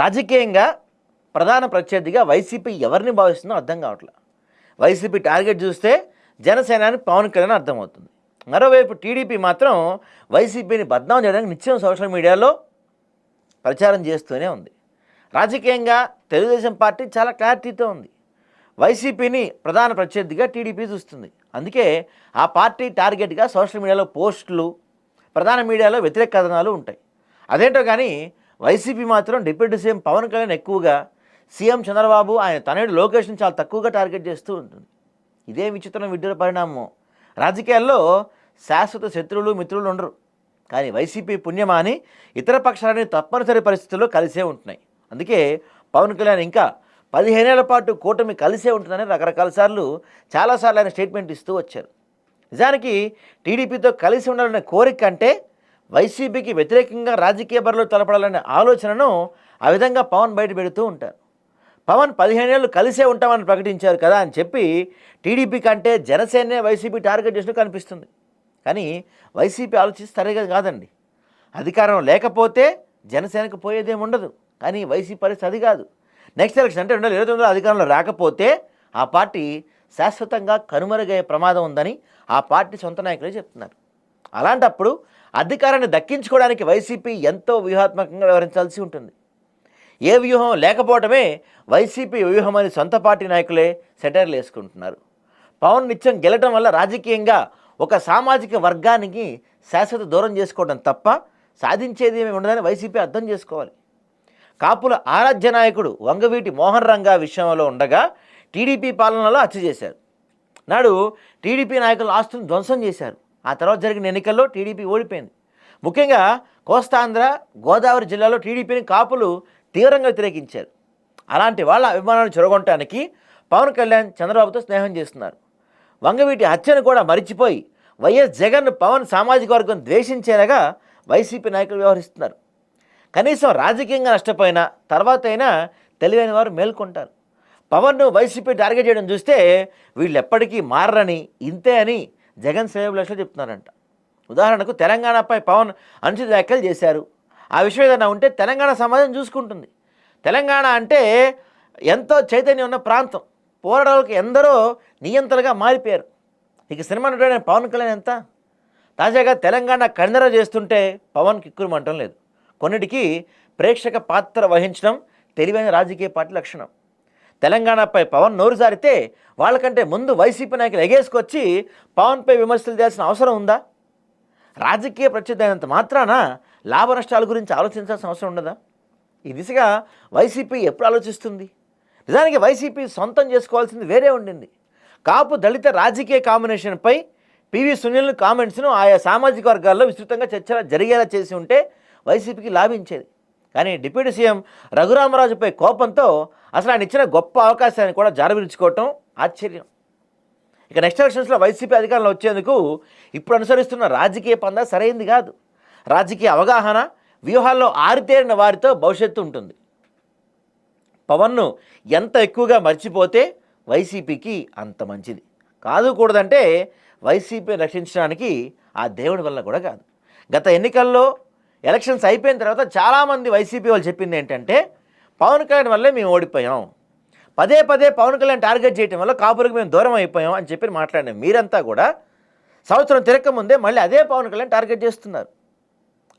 రాజకీయంగా ప్రధాన ప్రత్యర్థిగా వైసీపీ ఎవరిని భావిస్తుందో అర్థం కావట్లేదు. వైసీపీ టార్గెట్ చూస్తే జనసేనాని పవన్ కళ్యాణ్ అర్థమవుతుంది. మరోవైపు టీడీపీ మాత్రం వైసీపీని బద్నాం చేయడానికి నిత్యం సోషల్ మీడియాలో ప్రచారం చేస్తూనే ఉంది. రాజకీయంగా తెలుగుదేశం పార్టీ చాలా క్లారిటీతో ఉంది. వైసీపీని ప్రధాన ప్రత్యర్థిగా టీడీపీ చూస్తుంది. అందుకే ఆ పార్టీ టార్గెట్గా సోషల్ మీడియాలో పోస్టులు ప్రధాన మీడియాలో వ్యతిరేక కథనాలు ఉంటాయి. అదేంటో కానీ వైసీపీ మాత్రం డిప్యూటీ సీఎం పవన్ కళ్యాణ్ ఎక్కువగా సీఎం చంద్రబాబు ఆయన తనయుడు లోకేష్ని చాలా తక్కువగా టార్గెట్ చేస్తూ ఉంటుంది. ఇదే విచిత్రం విడ్డూర పరిణామం. రాజకీయాల్లో శాశ్వత శత్రువులు మిత్రులు ఉండరు. కానీ వైసీపీ పుణ్యమా అని ఇతర పక్షాలని తప్పనిసరి పరిస్థితుల్లో కలిసే ఉంటున్నాయి. అందుకే పవన్ కళ్యాణ్ ఇంకా పదిహేనేళ్ళ పాటు కూటమి కలిసే ఉంటుందని రకరకాల సార్లు చాలాసార్లు ఆయన స్టేట్మెంట్ ఇస్తూ వచ్చారు. నిజానికి టీడీపీతో కలిసి ఉండాలనే కోరిక కంటే వైసీపీకి వ్యతిరేకంగా రాజకీయ బరిలో తలపడాలనే ఆలోచనను ఆ విధంగా పవన్ బయట పెడుతూ ఉంటారు. పవన్ పదిహేనేళ్ళు కలిసే ఉంటామని ప్రకటించారు కదా అని చెప్పి టీడీపీ కంటే జనసేనే వైసీపీ టార్గెట్ చేసినట్టు కనిపిస్తుంది. కానీ వైసీపీ ఆలోచిస్తే సరిగా కాదండి. అధికారం లేకపోతే జనసేనకు పోయేదేం ఉండదు. కానీ వైసీపీ పరిస్థితి అది కాదు. నెక్స్ట్ ఎలక్షన్ అంటే రెండు వేల ఇరవై తొమ్మిదిలో అధికారంలో రాకపోతే ఆ పార్టీ శాశ్వతంగా కనుమరుగయ్యే ప్రమాదం ఉందని ఆ పార్టీ సొంత నాయకులే చెప్తున్నారు. అలాంటప్పుడు అధికారాన్ని దక్కించుకోవడానికి వైసీపీ ఎంతో వ్యూహాత్మకంగా వ్యవహరించాల్సి ఉంటుంది. ఏ వ్యూహం లేకపోవడమే వైసీపీ వ్యూహం అని సొంత పార్టీ నాయకులే సెటైర్లు వేసుకుంటున్నారు. పవన్ నిత్యం గెలటం వల్ల రాజకీయంగా ఒక సామాజిక వర్గానికి శాశ్వత దూరం చేసుకోవడం తప్ప సాధించేది ఏమి ఉండదని వైసీపీ అర్థం చేసుకోవాలి. కాపుల ఆరాధ్య నాయకుడు వంగవీటి మోహన్ రంగా విషయంలో ఉండగా టీడీపీ పాలనలో హత్య చేశారు. నాడు టీడీపీ నాయకులు ఆస్తులను ధ్వంసం చేశారు. ఆ తర్వాత జరిగిన ఎన్నికల్లో టీడీపీ ఓడిపోయింది. ముఖ్యంగా కోస్తాంధ్ర గోదావరి జిల్లాలో టీడీపీని కాపులు తీవ్రంగా వ్యతిరేకించారు. అలాంటి వాళ్ళ అభిమానాన్ని చొరగొట్టడానికి పవన్ కళ్యాణ్ చంద్రబాబుతో స్నేహం చేస్తున్నారు. వంగవీటి హత్యను కూడా మరిచిపోయి వైఎస్ జగన్ పవన్ సామాజిక వర్గం ద్వేషించేలాగా వైసీపీ నాయకులు వ్యవహరిస్తున్నారు. కనీసం రాజకీయంగా నష్టపోయినా తర్వాత అయినా తెలివైన వారు మేల్కొంటారు. పవన్ను వైసీపీ టార్గెట్ చేయడం చూస్తే వీళ్ళు ఎప్పటికీ మారరని ఇంతే అని జగన్ శ్రేయభిలాషులు చెప్తున్నారంట. ఉదాహరణకు తెలంగాణపై పవన్ అనుచిత వ్యాఖ్యలు చేశారు. ఆ విషయం ఏదైనా ఉంటే తెలంగాణ సమాజం చూసుకుంటుంది. తెలంగాణ అంటే ఎంతో చైతన్యం ఉన్న ప్రాంతం. పోరాటాలకు ఎందరో నియంతలుగా మారిపోయారు. ఇక సినిమా నటుడైన పవన్ కళ్యాణ్ ఎంత? తాజాగా తెలంగాణ కండర చేస్తుంటే పవన్ కిక్కురుమంటం లేదు. కొన్నిటికి ప్రేక్షక పాత్ర వహించడం తెలివైన రాజకీయ పార్టీ లక్షణం. తెలంగాణపై పవన్ నోరు జారితే వాళ్ళకంటే ముందు వైసీపీ నాయకులు ఎగేసుకొచ్చి పవన్పై విమర్శలు చేయాల్సిన అవసరం ఉందా? రాజకీయ ప్రత్యర్థి అయినంత మాత్రాన లాభ నష్టాల గురించి ఆలోచించాల్సిన అవసరం ఉండదా? ఈ దిశగా వైసీపీ ఎప్పుడు ఆలోచిస్తుంది? నిజానికి వైసీపీ సొంతం చేసుకోవాల్సింది వేరే ఉండింది. కాపు దళిత రాజకీయ కాంబినేషన్పై పివి సునీల్ కామెంట్స్ను ఆయా సామాజిక వర్గాల్లో విస్తృతంగా చర్చ జరిగేలా చేసి ఉంటే వైసీపీకి లాభించేది. కానీ డిప్యూటీ సీఎం రఘురామరాజుపై కోపంతో అసలు ఆయన ఇచ్చిన గొప్ప అవకాశాన్ని కూడా జారవిరుచుకోవటం ఆశ్చర్యం. ఇక నెక్స్ట్ ఎలక్షన్స్లో వైసీపీ అధికారంలో వచ్చేందుకు ఇప్పుడు అనుసరిస్తున్న రాజకీయ పందా సరైంది కాదు. రాజకీయ అవగాహన వ్యూహాల్లో ఆరితేరిన వారితో భవిష్యత్తు ఉంటుంది. పవన్ను ఎంత ఎక్కువగా మర్చిపోతే వైసీపీకి అంత మంచిది. కాదు కూడదంటే వైసీపీ రక్షించడానికి ఆ దేవుడి వల్ల కూడా కాదు. గత ఎన్నికల్లో ఎలక్షన్స్ అయిపోయిన తర్వాత చాలామంది వైసీపీ వాళ్ళు చెప్పింది ఏంటంటే పవన్ కళ్యాణ్ వల్లే మేము ఓడిపోయాం. పదే పదే పవన్ కళ్యాణ్ టార్గెట్ చేయటం వల్ల కాపులకు మేము దూరం అయిపోయాం అని చెప్పి మాట్లాడినాం మీరంతా కూడా సంవత్సరం తిరక్క ముందే మళ్ళీ అదే పవన్ కళ్యాణ్ టార్గెట్ చేస్తున్నారు.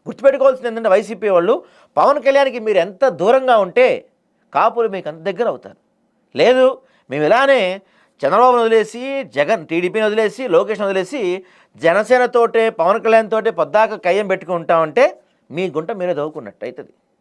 గుర్తుపెట్టుకోవాల్సింది ఏంటంటే వైసీపీ వాళ్ళు పవన్ కళ్యాణ్కి మీరు ఎంత దూరంగా ఉంటే కాపులు మీకు అంత దగ్గర అవుతారు. లేదు మేము ఇలానే చంద్రబాబును వదిలేసి జగన్ టీడీపీని వదిలేసి లోకేష్ని వదిలేసి జనసేనతోటే పవన్ కళ్యాణ్ తోటే పొద్దాక కయ్యం పెట్టుకుంటామంటే మీ గుంట మీరే దవ్వుకున్నట్టు అవుతుంది.